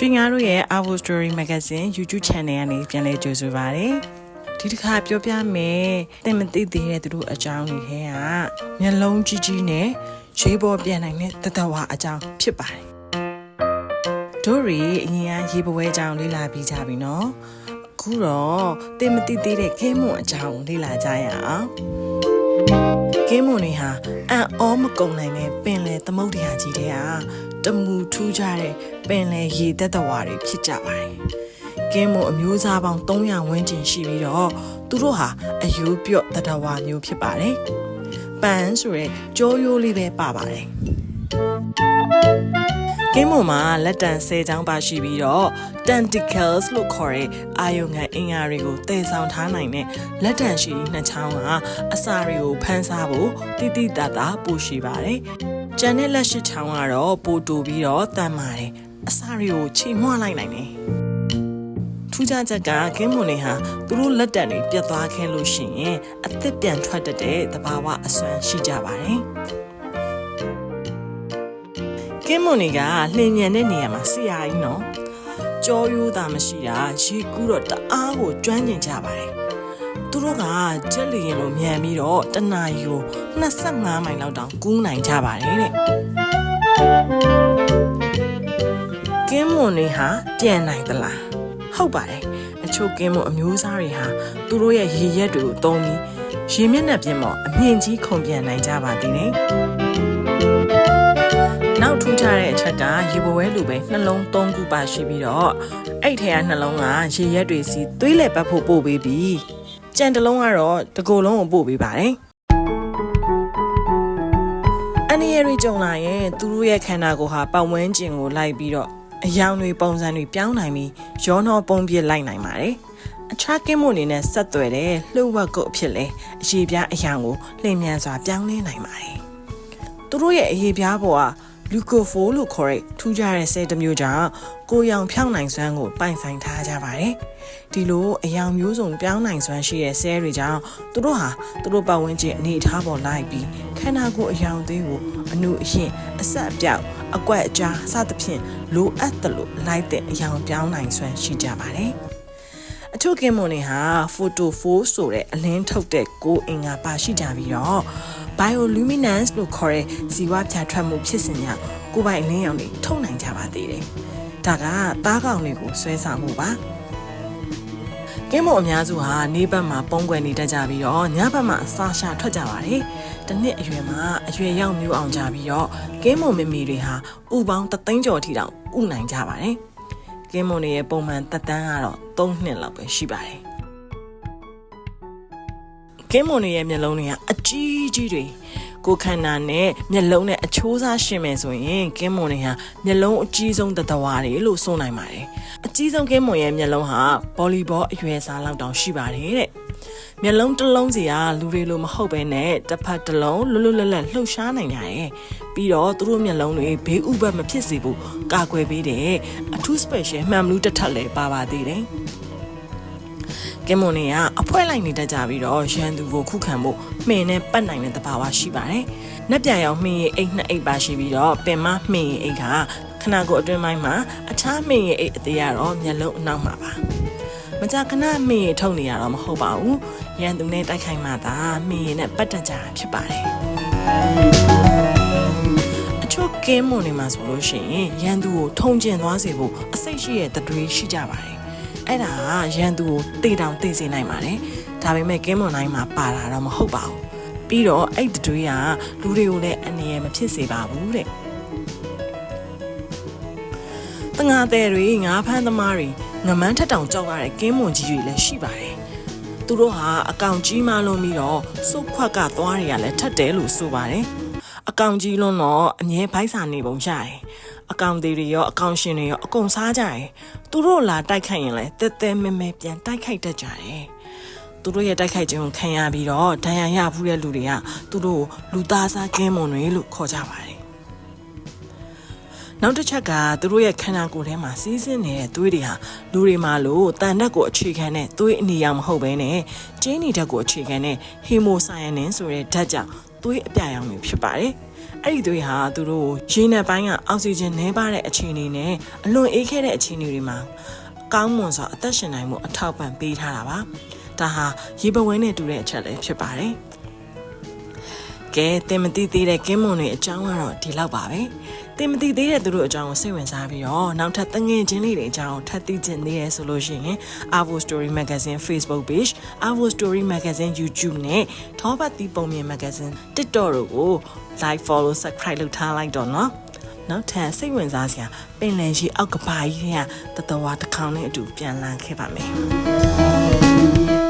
ရွှေငါတို့ရဲ့ Our Story Magazine YouTube Channel ကနေပြန်လည်ကြိုဆိုပါရစေ။ဒီတစ်ခါပြောပြမယ်။သင်မသိသေးတဲ့သူတို့အကြောင်းတွေထဲကမျက်လုံးကြီးကြီးနဲ့ရေပေါ်ပြန်နိုင်တဲ့တတဝါအကြောင်းဖြစ်ပါတယ်။တို့ရီအရင်ကရေပွဲအကြောင်းလေ့လာပြီးကြပြီနော်။အခုတော့သင်မသိသေးတဲ့ခဲမွန်အကြောင်းလေ့လာကြရအောင်။ ကင်းမွန်တွေဟာအံ့ဩမကုန်နိုင်တဲ့ပင်လယ်သမုဒ္ဒရာကြီးတွေကတမူထူးကြတဲ့ပင်လယ်ရေသက်တဝါတွေဖြစ်ကြပါတယ်။ကင်းမွန်အမျိုးအစားပေါင်း300ဝန်းကျင်ရှိပြီးတော့သူတို့ဟာအယိုးပြော့သက်တဝါမျိုးဖြစ်ပါတယ်။ပန်းဆိုရဲကြောရိုးလေးပဲပါပါတယ်။ ကင်းမွန်မှာလက်တံ10ချောင်းပါရှိပြီးတော့ tentacles လို့ခေါ်တဲ့အာယုံငံအင်္ဂါတွေကိုတည်ဆောင်ထားနိုင်တဲ့လက်တံရှိနှစ်ချောင်းကအစာတွေကိုဖမ်းစားဖို့တိတိတတ်တာပိုရှိပါတယ်။ကျန်တဲ့လက်ရှိချောင်းကတော့ပိုတူပြီးတော့တန်ပါတယ်။အစာတွေကိုချိန်မွှလိုက်နိုင်တယ်။ထူးခြားချက်ကကင်းမွန်တွေဟာသူတို့လက်တံတွေပြတ်သွားခဲ့လို့ရှိရင်အသက်ပြန်ထွက်တတ်တဲ့သဘာဝအစွမ်းရှိကြပါတယ်။ ကင်းမွန်တွေကလှင်မြန်တဲ့နေရာမှာဆရာကြီးနော်ကြောရိုးသားမရှိတာရေကူးတော့တအားကိုကျွမ်းကျင်ကြပါတယ်သူတို့ကကြက်လီရင်လိုမြန်ပြီးတော့တနာရီကို25မိုင်လောက်တောင်ကူးနိုင်ကြပါတယ်တဲ့ကင်းမွန်တွေဟာပြန်နိုင်သလားဟုတ်ပါတယ်အချို့ကင်းမွန်အမျိုးအစားတွေဟာသူတို့ရဲ့ရေရက်တွေကိုသုံးပြီးရေမျက်နှာပြင်ပေါ်အမြင့်ကြီးခုန်ပြန်နိုင်ကြပါသေးတယ်နောက်ထူးခြားတဲ့အချ က်က ရေဘဝဲလိုပဲနှလုံးသုံးခုပါရှိပြီးတော့အဲ့ထဲကနှလုံးကရေရက်တွေစီသွေးလက်ပတ်ဖို့ပို့ပေးပြီးကြံတစ်လုံးကတော့တစ်ကိုယ်လုံးကိုပို့ပေးပါတယ်အန်ရီရီကြုံလာရင်သူတို့ရဲ့ခန္ဓာကိုယ်ဟာပတ်ဝန်းကျင်ကိုလိုက်ပြီးတော့အယောင်တွေပုံစံတွေပြောင်းနိုင်ပြီးရောနှောပုံပြစ်လိုက်နိုင်ပါတယ်အခြားကင်းမွန်အနေနဲ့ဆက်သွယ်တဲ့လှုပ်ဝက်ကုတ်အဖြစ်လဲအရေးပြားအယောင်ကိုလျင်မြန်စွာပြောင်းလဲနိုင်ပါတယ်သူတို့ရဲ့အရေးပြားပေါ်က လူကိုဖိုလို့ခေါ်တဲ့ထူးခြားတဲ့ဆဲတစ်မျိုးကြောင့်ကိုရောင်ဖြောင်းနိုင်စွမ်းကိုပိုင်ဆိုင်ထားကြပါတယ်။ဒီလိုအယောင်မျိုးစုံပြောင်းနိုင်စွမ်းရှိတဲ့ဆဲတွေကြောင့်သူတို့ဟာသူတို့ပတ်ဝန်းကျင်အနေအထားပေါ်လိုက်ပြီးခန္ဓာကိုယ်အယောင်သေးကိုအနုအရင်အဆက်အပြောက်အကွက်အကြားစသဖြင့်လိုအပ်တယ်လို့လိုက်တဲ့အယောင်ပြောင်းနိုင်စွမ်းရှိကြပါတယ်။အချို့ကင်မွန်တွေဟာဖိုတိုဖိုးဆိုတဲ့အလင်းထုတ်တဲ့ကိုအင်္ဂါပါရှိကြပြီးတော့ bioluminescence လို့ခေါ်တဲ့ဇီဝပြာထွက်မှုဖြစ်စဉ်ကြောင့်ကိုယ်ပိုင်လင်းရောင်တွေထုတ်နိုင်ကြပါသေးတယ်။ဒါကသားကောင်တွေကိုဆွဲဆောင်မှုပါ။ကင်းမုံအများစုဟာနေဘက်မှာပုံကွယ်နေတတ်ကြပြီးတော့ညဘက်မှာစာရှာထွက်ကြပါတယ်။တစ်နှစ်အရွယ်မှာအရွယ်ရောက်မျိုးအောင်ကြပြီးတော့ကင်းမုံမမီတွေဟာဥပေါင်းတသိန်းကျော်ထိတောင်ဥနိုင်ကြပါတယ်။ကင်းမုံတွေရဲ့ပုံမှန်သက်တမ်းကတော့3နှစ်လောက်ပဲရှိပါတယ်။ ကင်းမွန်ရဲ့မျက်လုံးတွေကအကြီးကြီးတွေကိုခန္ဓာနဲ့မျက်လုံးနဲ့အချိုးစားရှင်မယ်ဆိုရင်ကင်းမွန်တွေဟာမျက်လုံးအကြီးဆုံးတတဝါတွေလို့ဆိုနိုင်ပါတယ်အကြီးဆုံးကင်းမွန်ရဲ့မျက်လုံးဟာဗော်လီဘောအရွယ်စားလောက်တောင်ရှိပါတယ်တဲ့မျက်လုံးတစ်လုံးစီကလူတွေလိုမဟုတ်ပဲနဲ့တစ်ဖက်တစ်လုံးလွတ်လွတ်လပ်လပ်လှုပ်ရှားနိုင်ကြတယ်ပြီးတော့သူတို့မျက်လုံးတွေဘေးဥပတ်မဖြစ်စေဘူးကာကွယ်ပေးတယ်အထူး special မှန်ဘလူးတစ်ထပ်လည်းပါပါသေးတယ်ကင်မွန်တွေကအ ဖွဲလိုက်နေတတ်ကြပြီးတော့ရန်သူကိုခုခံဖို့မှင်နဲ့ပတ်နိုင်တဲ့တဘာဝရှိပါတယ်။နက်ပြန်ရောင်မှင်ရအိတ်နှစ်အိတ်ပါရှိပြီးတော့ပင်မမှင်ရအိတ်ကခနာကိုအတွင်းပိုင်းမှာအခြားမှင်ရအိတ်အသေးရတော့မျက်လုံးအနောက်မှာပါ။မကြခဏမှင်ရထုတ်နေရတော့မဟုတ်ပါဘူး။ရန်သူနဲ့တိုက်ခိုက်မှသာမှင်ရနဲ့ပတ်တကြတာဖြစ်ပါတယ်။အချို့ကင်းမွန်တွေမှာဆိုလို့ရှိရင်ရန်သူကိုထုံကျင်သွားစေဖို့အစိတ်ရှိတဲ့တတွေးရှိကြပါတယ် အဲ့ဒါကရန်သူကိုတေတောင်တေစေနိုင်ပါတယ်ဒါပေမဲ့ကင်းမွန်တိုင်းမှာပါတာတော့မဟုတ်ပါဘူးပြီးတော့အဲ့တတွေးကလူတွေကိုလည်းအနေရမဖြစ်စေပါဘူးတဲ့တငါတဲ့တွေငါးဖမ်းသမားတွေငမန်းထက်တောင်ကြောက်ရတဲ့ကင်းမွန်ကြီးတွေလည်းရှိပါတယ်သူတို့ဟာအကောင်ကြီးမှလုံးပြီးတော့စုတ်ခွက်ကသွားတွေကလည်းထက်တယ်လို့ဆိုပါတယ်အကောင်ကြီးလုံးတော့အငဲဘိုက်စာနေပုံရတယ် အကောင်သေးတွေရောအကောင်ရှင်တွေရောအကုန်စားကြတယ်သူတို့လာတိုက်ခိုက်ရင်လည်းတဲတဲမဲမဲပြန်တိုက်ခိုက်တတ်ကြတယ်သူတို့ရဲ့တိုက်ခိုက်ခြင်းကိုခံရပြီးတော့ဒဏ်ရာရဖူးတဲ့လူတွေကသူတို့လူသားစားကင်းမွန်တွေလို့ခေါ်ကြပါတယ်နောက်တစ်ချက်ကသူတို့ရဲ့ခန္ဓာကိုယ်ထဲမှာစီးဆင်းနေတဲ့သွေးတွေဟာလူတွေမှာလို့တန်တက်ကိုအခြေခံတဲ့သွေးအနီရောင်မဟုတ်ဘဲနဲ့ကျင်းနီဓာတ်ကိုအခြေခံတဲ့ဟီမိုဆိုင်ယနင်ဆိုတဲ့ဓာတ်ကြောင့်သွေးအပြာရောင်တွေဖြစ်ပါတယ်။ အဲ့ဒီတွေဟာသူတို့ရေနံပိုင်းကအောက်ဆီဂျင်နည်းပါးတဲ့အခြေအနေနဲ့အလွန်အေးခဲတဲ့အခြေအနေတွေမှာကောင်းမွန်စွာအသက်ရှင်နိုင်မှုအထောက်ပံ့ပေးထားတာပါဒါဟာရေပဝဲနဲ့တူတဲ့အချက်လည်းဖြစ်ပါတယ်ကဲတင်မတိသေးတဲ့ကင်းမွန်တွေအကြောင်းကတော့ဒီလောက်ပါပဲ တင်မတိသေးတဲ့သူတို့အကြောင်းကိုစိတ်ဝင်စားပြီးတော့နောက်ထပ်တငင်ချင်းလေးတွေအကြောင်းထပ်သိချင်သေးရဆိုလို့ရှိရင် Avo Story Magazine Facebook page Avo Story Magazine YouTube နဲ့ထောပတ်တီပုံမြင် Magazine TikTok တို့ကို like follow subscribe လုပ်ထားလိုက်တော့နော်နောက်ထပ်စိတ်ဝင်စားစရာပင်လယ်ရှိအောက်ကဘာကြီးတွေကတတဝါတစ်ခေါင်နဲ့အတူပြန်လာခဲ့ပါမယ်